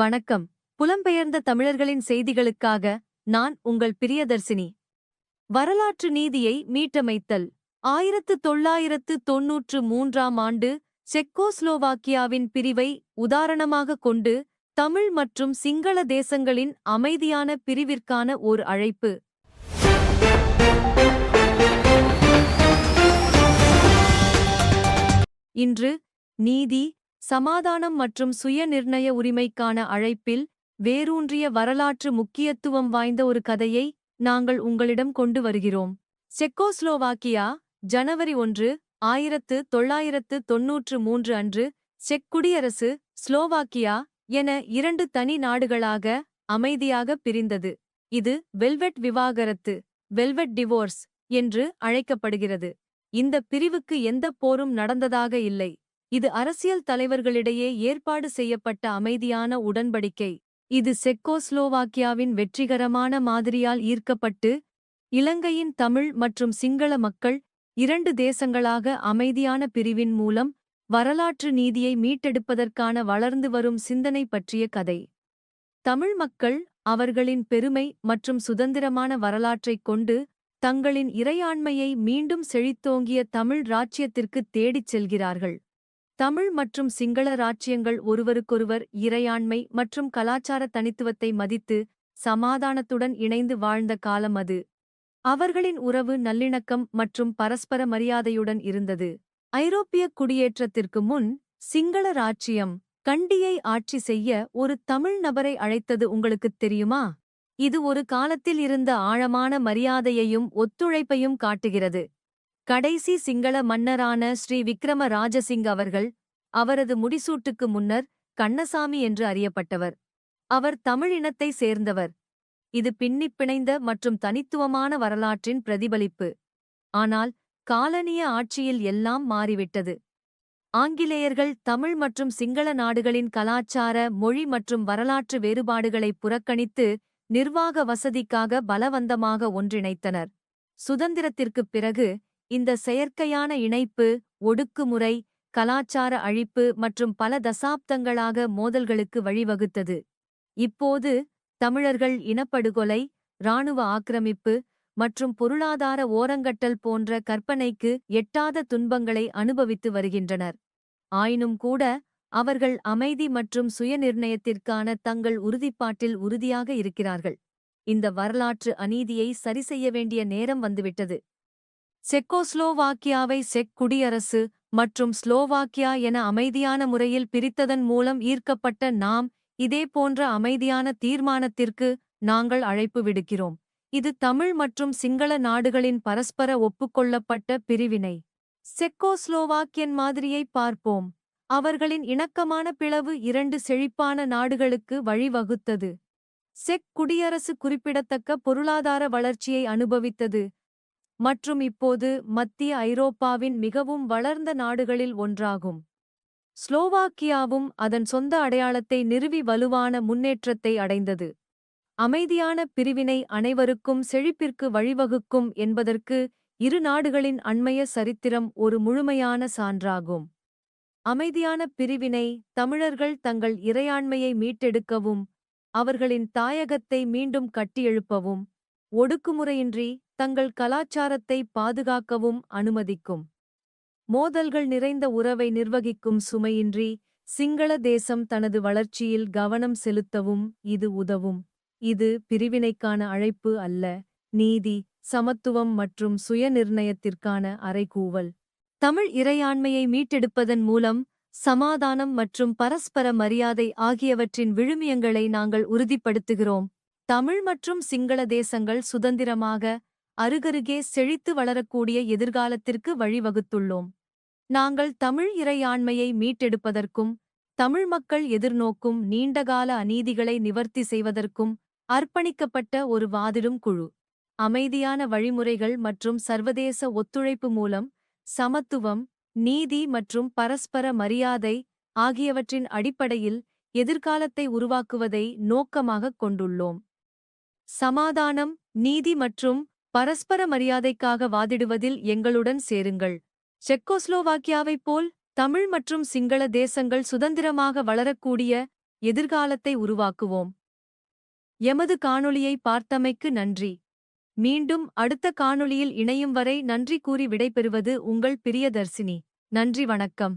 வணக்கம். புலம்பெயர்ந்த தமிழர்களின் செய்திகளுக்காக நான் உங்கள் பிரியதர்சினி. வரலாற்று நீதியை மீட்டமைத்தல். ஆயிரத்து தொள்ளாயிரத்து தொன்னூற்று மூன்றாம் ஆண்டு செக்கோஸ்லோவாக்கியாவின் பிரிவை உதாரணமாக கொண்டு தமிழ் மற்றும் சிங்கள தேசங்களின் அமைதியான பிரிவிற்கான ஓர் அழைப்பு. இன்று நீதி சமாதானம் மற்றும் சுயநிர்ணய உரிமைக்கான அழைப்பில் வேரூன்றிய வரலாற்று முக்கியத்துவம் வாய்ந்த ஒரு கதையை நாங்கள் உங்களிடம் கொண்டு வருகிறோம். செக்கோஸ்லோவாக்கியா ஜனவரி ஒன்று ஆயிரத்து தொள்ளாயிரத்து தொன்னூற்று மூன்று அன்று செக் குடியரசு ஸ்லோவாக்கியா என இரண்டு தனி நாடுகளாக அமைதியாக பிரிந்தது. இது வெல்வெட் விவாகரத்து வெல்வெட் டிவோர்ஸ் என்று அழைக்கப்படுகிறது. இந்த பிரிவுக்கு எந்தப் போரும் நடந்ததாக இல்லை. இது அரசியல் தலைவர்களிடையே ஏற்பாடு செய்யப்பட்ட அமைதியான உடன்படிக்கை. இது செக்கோஸ்லோவாக்கியாவின் வெற்றிகரமான மாதிரியால் ஈர்க்கப்பட்டு இலங்கையின் தமிழ் மற்றும் சிங்கள மக்கள் இரண்டு தேசங்களாக அமைதியான பிரிவின் மூலம் வரலாற்று நீதியை மீட்டெடுப்பதற்கான வளர்ந்து வரும் சிந்தனை பற்றிய கதை. தமிழ் மக்கள் அவர்களின் பெருமை மற்றும் சுதந்திரமான வரலாற்றைக் கொண்டு தங்களின் இறையாண்மையை மீண்டும் செழித்தோங்கிய தமிழ் ராச்சியத்திற்கு தேடிச் செல்கிறார்கள். தமிழ் மற்றும் சிங்கள ராச்சியங்கள் ஒருவருக்கொருவர் இறையாண்மை மற்றும் கலாச்சார தனித்துவத்தை மதித்து சமாதானத்துடன் இணைந்து வாழ்ந்த காலம் அது. அவர்களின் உறவு நல்லிணக்கம் மற்றும் பரஸ்பர மரியாதையுடன் இருந்தது. ஐரோப்பிய குடியேற்றத்திற்கு முன் சிங்கள ராச்சியம் கண்டியை ஆட்சி செய்ய ஒரு தமிழ் நபரை அழைத்தது உங்களுக்குத் தெரியுமா? இது ஒரு காலத்தில் இருந்த ஆழமான மரியாதையையும் ஒத்துழைப்பையும் காட்டுகிறது. கடைசி சிங்கள மன்னரான ஸ்ரீ விக்ரம ராஜசிங் அவர்கள் அவரது முடிசூட்டுக்கு முன்னர் கண்ணசாமி என்று அறியப்பட்டவர். அவர் தமிழினத்தை சேர்ந்தவர். இது பின்னிப் பிணைந்த மற்றும் தனித்துவமான வரலாற்றின் பிரதிபலிப்பு. ஆனால் காலனிய ஆட்சியில் எல்லாம் மாறிவிட்டது. ஆங்கிலேயர்கள் தமிழ் மற்றும் சிங்கள நாடுகளின் கலாச்சார மொழி மற்றும் வரலாற்று வேறுபாடுகளை புறக்கணித்து நிர்வாக வசதிக்காக பலவந்தமாக ஒன்றிணைத்தனர். சுதந்திரத்திற்குப் பிறகு இந்த செயற்கையான இணைப்பு ஒடுக்குமுறை கலாச்சார அழிப்பு மற்றும் பல தசாப்தங்களாக மோதல்களுக்கு வழிவகுத்தது. இப்போது தமிழர்கள் இனப்படுகொலை இராணுவ ஆக்கிரமிப்பு மற்றும் பொருளாதார ஓரங்கட்டல் போன்ற கற்பனைக்கு எட்டாத துன்பங்களை அனுபவித்து வருகின்றனர். ஆயினும் கூட அவர்கள் அமைதி மற்றும் சுயநிர்ணயத்திற்கான தங்கள் உறுதிப்பாட்டில் உறுதியாக இருக்கிறார்கள். இந்த வரலாற்று அநீதியை சரிசெய்ய வேண்டிய நேரம் வந்துவிட்டது. செக்கோஸ்லோவாக்கியாவை செக் குடியரசு மற்றும் ஸ்லோவாக்கியா என அமைதியான முறையில் பிரித்ததன் மூலம் ஈர்க்கப்பட்ட நாம் இதே போன்ற அமைதியான தீர்மானத்திற்கு நாங்கள் அழைப்பு விடுக்கிறோம். இது தமிழ் மற்றும் சிங்கள நாடுகளின் பரஸ்பர ஒப்புக்கொள்ளப்பட்ட பிரிவினை. செக்கோஸ்லோவாக்கியன் மாதிரியை பார்ப்போம். அவர்களின் இணக்கமான பிளவு இரண்டு செழிப்பான நாடுகளுக்கு வழிவகுத்தது. செக் குடியரசு குறிப்பிடத்தக்க பொருளாதார வளர்ச்சியை அனுபவித்தது. மற்றும் இப்போது மத்திய ஐரோப்பாவின் மிகவும் வளர்ந்த நாடுகளில் ஒன்றாகும். ஸ்லோவாக்கியாவும் அதன் சொந்த அடையாளத்தை நிறுவி வலுவான முன்னேற்றத்தை அடைந்தது. அமைதியான பிரிவினை அனைவருக்கும் செழிப்பிற்கு வழிவகுக்கும் என்பதற்கு இரு நாடுகளின் அண்மைய சரித்திரம் ஒரு முழுமையான சான்றாகும். அமைதியான பிரிவினை தமிழர்கள் தங்கள் இறையாண்மையை மீட்டெடுக்கவும் அவர்களின் தாயகத்தை மீண்டும் கட்டியெழுப்பவும் ஒடுக்குமுறையின்றி தங்கள் கலாச்சாரத்தை பாதுகாக்கவும் அனுமதிக்கும். மோதல்கள் நிறைந்த உறவை நிர்வகிக்கும் சுமையின்றி சிங்கள தேசம் தனது வளர்ச்சியில் கவனம் செலுத்தவும் இது உதவும். இது பிரிவினைக்கான அழைப்பு அல்ல நீதி சமத்துவம் மற்றும் சுயநிர்ணயத்திற்கான அறைகூவல். தமிழ் இறையாண்மையை மீட்டெடுப்பதன் மூலம் சமாதானம் மற்றும் பரஸ்பர மரியாதை ஆகியவற்றின் விழுமியங்களை நாங்கள் உறுதிப்படுத்துகிறோம். தமிழ் மற்றும் சிங்கள தேசங்கள் சுதந்திரமாக அருகருகே செழித்து வளரக்கூடிய எதிர்காலத்திற்கு வழிவகுத்துள்ளோம். நாங்கள் தமிழ் இறையாண்மையை மீட்டெடுப்பதற்கும் தமிழ் மக்கள் எதிர்நோக்கும் நீண்டகால அநீதிகளை நிவர்த்தி செய்வதற்கும் அர்ப்பணிக்கப்பட்ட ஒரு வாதிடும் குழு. அமைதியான வழிமுறைகள் மற்றும் சர்வதேச ஒத்துழைப்பு மூலம் சமத்துவம் நீதி மற்றும் பரஸ்பர மரியாதை ஆகியவற்றின் அடிப்படையில் எதிர்காலத்தை உருவாக்குவதை நோக்கமாகக் கொண்டுள்ளோம். சமாதானம் நீதி மற்றும் பரஸ்பர மரியாதைக்காக வாதிடுவதில் எங்களுடன் சேருங்கள். செக்கோஸ்லோவாக்கியாவைப் போல் தமிழ் மற்றும் சிங்கள தேசங்கள் சுதந்திரமாக வளரக்கூடிய எதிர்காலத்தை உருவாக்குவோம். எமது காணொளியை பார்த்தமைக்கு நன்றி. மீண்டும் அடுத்த காணொளியில் இணையும் வரை நன்றி கூறி விடைபெறுவது உங்கள் பிரியதர்சினி. நன்றி வணக்கம்.